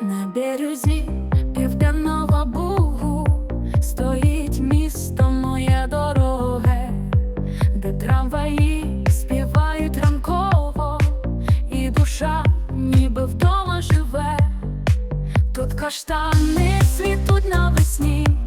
На березі південного бугу стоїть місто моє дороге, де трамваї співають ранково, і душа ніби вдома живе, тут каштани світуть навесні.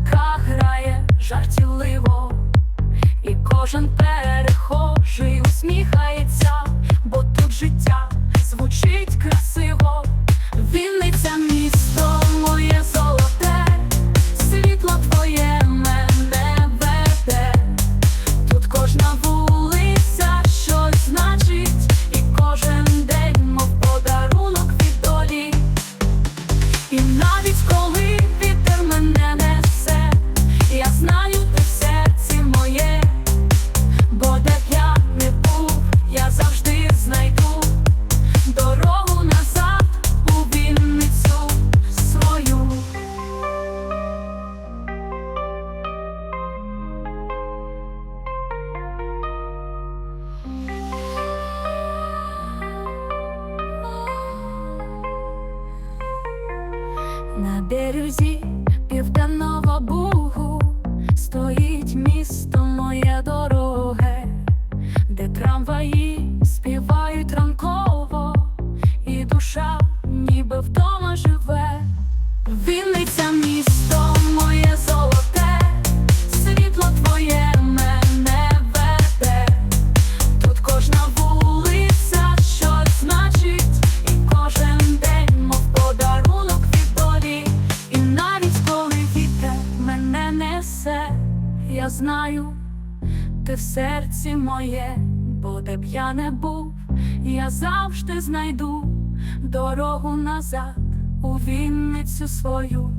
музика грає жартівливо, і кожен перехожий усміхається на березі південного бугу стоїть місто. несе, я знаю, ти в серці моє, бо де б я не був, я завжди знайду дорогу назад у вінницю свою.